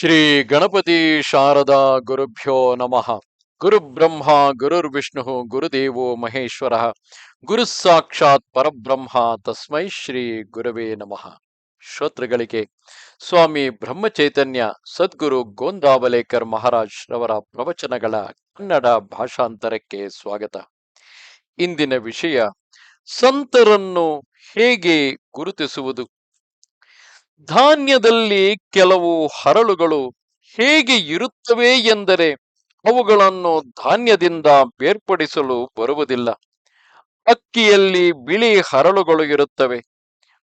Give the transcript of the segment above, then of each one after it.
ಶ್ರೀ ಗಣಪತಿ ಶಾರದಾ ಗುರುಭ್ಯೋ ನಮಃ. ಗುರುಬ್ರಹ್ಮ ಗುರುರ್ವಿಷ್ಣು ಗುರುದೇವೋ ಮಹೇಶ್ವರ. ಗುರು ಸಾಕ್ಷಾತ್ ಪರಬ್ರಹ್ಮ, ತಸ್ಮೈ ಶ್ರೀ ಗುರವೇ ನಮಃ. ಶ್ರೋತೃಗಳಿಗೆ, ಸ್ವಾಮಿ ಬ್ರಹ್ಮಚೈತನ್ಯ, ಸದ್ಗುರು ಗೋಂದಾವಲೇಕರ್ ಮಹಾರಾಜ್ ರವರ ಪ್ರವಚನಗಳ ಕನ್ನಡ ಭಾಷಾಂತರಕ್ಕೆ ಸ್ವಾಗತ. ಇಂದಿನ ವಿಷಯ, ಸಂತರನ್ನು ಹೇಗೆ ಗುರುತಿಸುವುದು? ಧಾನ್ಯದಲ್ಲಿ ಕೆಲವು ಹರಳುಗಳು ಹೇಗೆ ಇರುತ್ತವೆ ಎಂದರೆ ಅವುಗಳನ್ನು ಧಾನ್ಯದಿಂದ ಬೇರ್ಪಡಿಸಲು ಬರುವುದಿಲ್ಲ. ಅಕ್ಕಿಯಲ್ಲಿ ಬಿಳಿ ಹರಳುಗಳು ಇರುತ್ತವೆ.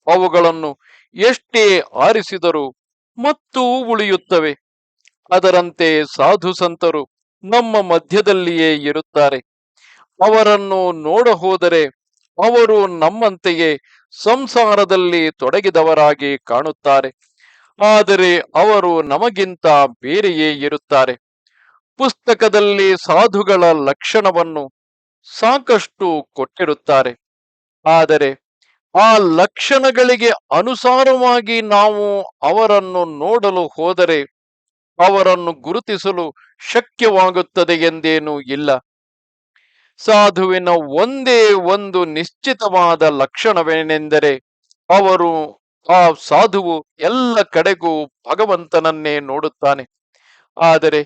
ಅವುಗಳನ್ನು ಎಷ್ಟೇ ಆರಿಸಿದರೂ ಮತ್ತು ಉಳಿಯುತ್ತವೆ. ಅದರಂತೆ ಸಾಧು ಸಂತರು ನಮ್ಮ ಮಧ್ಯದಲ್ಲಿಯೇ ಇರುತ್ತಾರೆ. ಅವರನ್ನು ನೋಡ ಹೋದರೆ ಅವರು ನಮ್ಮಂತೆಯೇ ಸಂಸಾರದಲ್ಲಿ ತೊಡಗಿದವರಾಗಿ ಕಾಣುತ್ತಾರೆ. ಆದರೆ ಅವರು ನಮಗಿಂತ ಬೇರೆಯೇ ಇರುತ್ತಾರೆ. ಪುಸ್ತಕದಲ್ಲಿ ಸಾಧುಗಳ ಲಕ್ಷಣವನ್ನು ಸಾಕಷ್ಟು ಕೊಟ್ಟಿರುತ್ತಾರೆ. ಆದರೆ ಆ ಲಕ್ಷಣಗಳಿಗೆ ಅನುಸಾರವಾಗಿ ನಾವು ಅವರನ್ನು ನೋಡಲು ಹೋದರೆ ಅವರನ್ನು ಗುರುತಿಸಲು ಶಕ್ಯವಾಗುತ್ತದೆ ಎಂದೇನೂ ಇಲ್ಲ. ಸಾಧುವಿನ ಒಂದೇ ಒಂದು ನಿಶ್ಚಿತವಾದ ಲಕ್ಷಣವೇನೆಂದರೆ ಅವರು ಆ ಸಾಧುವು ಎಲ್ಲ ಕಡೆಗೂ ಭಗವಂತನನ್ನೇ ನೋಡುತ್ತಾನೆ. ಆದರೆ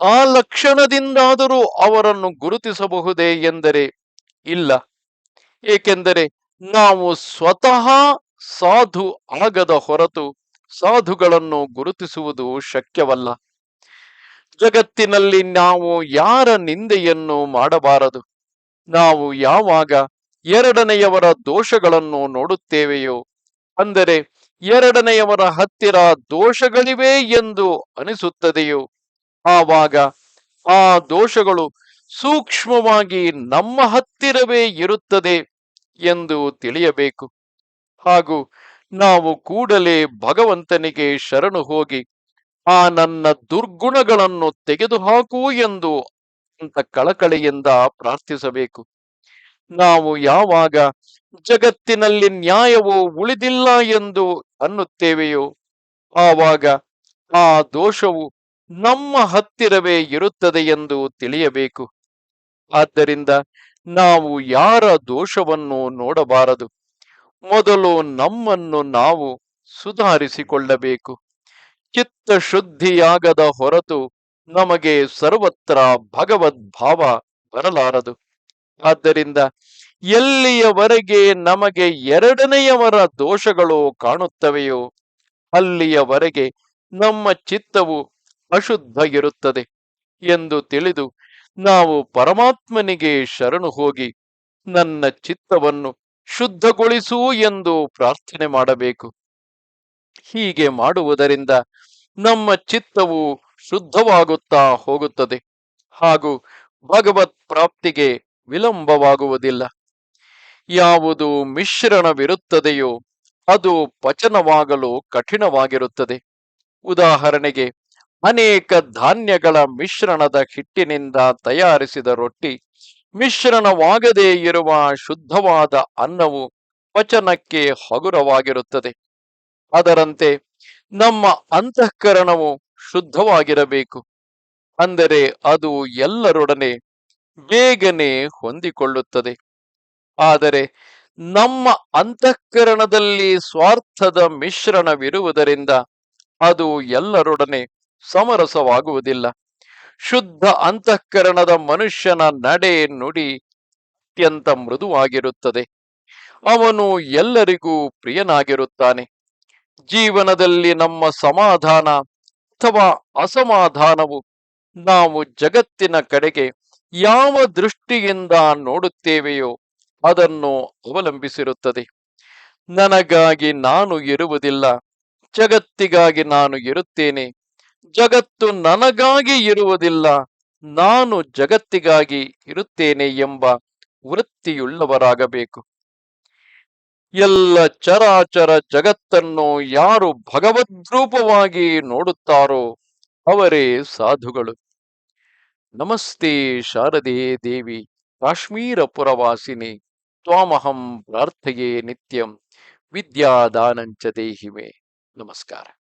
ಆ ಲಕ್ಷಣದಿಂದಾದರೂ ಅವರನ್ನು ಗುರುತಿಸಬಹುದೇ ಎಂದರೆ ಇಲ್ಲ. ಏಕೆಂದರೆ ನಾವು ಸ್ವತಃ ಸಾಧು ಆಗದ ಹೊರತು ಸಾಧುಗಳನ್ನು ಗುರುತಿಸುವುದು ಶಕ್ಯವಲ್ಲ. ಜಗತ್ತಿನಲ್ಲಿ ನಾವು ಯಾರ ನಿಂದೆಯನ್ನು ಮಾಡಬಾರದು? ನಾವು ಯಾವಾಗ ಎರಡನೆಯವರ ದೋಷಗಳನ್ನು ನೋಡುತ್ತೇವೆಯೋ? ಅಂದರೆ ಎರಡನೆಯವರ ಹತ್ತಿರ ದೋಷಗಳಿವೆ ಎಂದು ಅನಿಸುತ್ತದೆಯೋ? ಆವಾಗ ಆ ದೋಷಗಳು ಸೂಕ್ಷ್ಮವಾಗಿ ನಮ್ಮ ಹತ್ತಿರವೇ ಇರುತ್ತದೆ ಎಂದು ತಿಳಿಯಬೇಕು. ಹಾಗೂ ನಾವು ಕೂಡಲೇ ಭಗವಂತನಿಗೆ ಶರಣು ಹೋಗಿ ಆ ನನ್ನ ದುರ್ಗುಣಗಳನ್ನು ತೆಗೆದುಹಾಕು ಎಂದು ಅಂತ ಕಳಕಳಿಯಿಂದ ಪ್ರಾರ್ಥಿಸಬೇಕು. ನಾವು ಯಾವಾಗ ಜಗತ್ತಿನಲ್ಲಿ ನ್ಯಾಯವು ಉಳಿದಿಲ್ಲ ಎಂದು ಅನ್ನುತ್ತೇವೆಯೋ, ಆವಾಗ ಆ ದೋಷವು ನಮ್ಮ ಹತ್ತಿರವೇ ಇರುತ್ತದೆ ಎಂದು ತಿಳಿಯಬೇಕು. ಆದ್ದರಿಂದ ನಾವು ಯಾರ ದೋಷವನ್ನು ನೋಡಬಾರದು? ಮೊದಲು ನಮ್ಮನ್ನು ನಾವು ಸುಧಾರಿಸಿಕೊಳ್ಳಬೇಕು. ಚಿತ್ತ ಶುದ್ಧಿಯಾಗದ ಹೊರತು ನಮಗೆ ಸರ್ವತ್ರ ಭಗವದ್ಭಾವ ಬರಲಾರದು. ಆದ್ದರಿಂದ ಎಲ್ಲಿಯವರೆಗೆ ನಮಗೆ ಎರಡನೆಯವರ ದೋಷಗಳು ಕಾಣುತ್ತವೆಯೋ, ಅಲ್ಲಿಯವರೆಗೆ ನಮ್ಮ ಚಿತ್ತವು ಅಶುದ್ಧ ಇರುತ್ತದೆ ಎಂದು ತಿಳಿದು ನಾವು ಪರಮಾತ್ಮನಿಗೆ ಶರಣು ಹೋಗಿ ನನ್ನ ಚಿತ್ತವನ್ನು ಶುದ್ಧಗೊಳಿಸು ಎಂದು ಪ್ರಾರ್ಥನೆ ಮಾಡಬೇಕು. ಹೀಗೆ ಮಾಡುವುದರಿಂದ ನಮ್ಮ ಚಿತ್ತವು ಶುದ್ಧವಾಗುತ್ತಾ ಹೋಗುತ್ತದೆ. ಹಾಗೂ ಭಗವತ್ ಪ್ರಾಪ್ತಿಗೆ ವಿಳಂಬವಾಗುವುದಿಲ್ಲ. ಯಾವುದು ಮಿಶ್ರಣವಿರುತ್ತದೆಯೋ ಅದು ಪಚನವಾಗಲು ಕಠಿಣವಾಗಿರುತ್ತದೆ. ಉದಾಹರಣೆಗೆ, ಅನೇಕ ಧಾನ್ಯಗಳ ಮಿಶ್ರಣದ ಹಿಟ್ಟಿನಿಂದ ತಯಾರಿಸಿದ ರೊಟ್ಟಿ ಮಿಶ್ರಣವಾಗದೇ ಇರುವ ಶುದ್ಧವಾದ ಅನ್ನವು ಪಚನಕ್ಕೆ ಹಗುರವಾಗಿರುತ್ತದೆ. ಅದರಂತೆ ನಮ್ಮ ಅಂತಃಕರಣವು ಶುದ್ಧವಾಗಿರಬೇಕು. ಅಂದರೆ ಅದು ಎಲ್ಲರೊಡನೆ ಬೇಗನೆ ಹೊಂದಿಕೊಳ್ಳುತ್ತದೆ. ಆದರೆ ನಮ್ಮ ಅಂತಃಕರಣದಲ್ಲಿ ಸ್ವಾರ್ಥದ ಮಿಶ್ರಣವಿರುವುದರಿಂದ ಅದು ಎಲ್ಲರೊಡನೆ ಸಮರಸವಾಗುವುದಿಲ್ಲ. ಶುದ್ಧ ಅಂತಃಕರಣದ ಮನುಷ್ಯನ ನಡೆ ನುಡಿ ಅತ್ಯಂತ ಮೃದುವಾಗಿರುತ್ತದೆ. ಅವನು ಎಲ್ಲರಿಗೂ ಪ್ರಿಯನಾಗಿರುತ್ತಾನೆ. ಜೀವನದಲ್ಲಿ ನಮ್ಮ ಸಮಾಧಾನ ಅಥವಾ ಅಸಮಾಧಾನವು ನಾವು ಜಗತ್ತಿನ ಕಡೆಗೆ ಯಾವ ದೃಷ್ಟಿಯಿಂದ ನೋಡುತ್ತೇವೆಯೋ ಅದನ್ನು ಅವಲಂಬಿಸಿರುತ್ತದೆ. ನನಗಾಗಿ ನಾನು ಇರುವುದಿಲ್ಲ, ಜಗತ್ತಿಗಾಗಿ ನಾನು ಇರುತ್ತೇನೆ. ಜಗತ್ತು ನನಗಾಗಿ ಇರುವುದಿಲ್ಲ, ನಾನು ಜಗತ್ತಿಗಾಗಿ ಇರುತ್ತೇನೆ ಎಂಬ ವೃತ್ತಿಯುಳ್ಳವರಾಗಬೇಕು. ಎಲ್ಲ ಚರಾಚರ ಜಗತ್ತನ್ನು ಯಾರು ಭಗವದ್ರೂಪವಾಗಿ ನೋಡುತ್ತಾರೋ ಅವರೇ ಸಾಧುಗಳು. ನಮಸ್ತೆ ಶಾರದೆ ದೇವಿ ಕಾಶ್ಮೀರ ಪುರವಾಸಿನಿ ತ್ವಾಮಹಂ ಪ್ರಾರ್ಥಯೇ ನಿತ್ಯಂ, ವಿದ್ಯಾದಾನಂಚ ದೇಹಿಮೆ. ನಮಸ್ಕಾರ.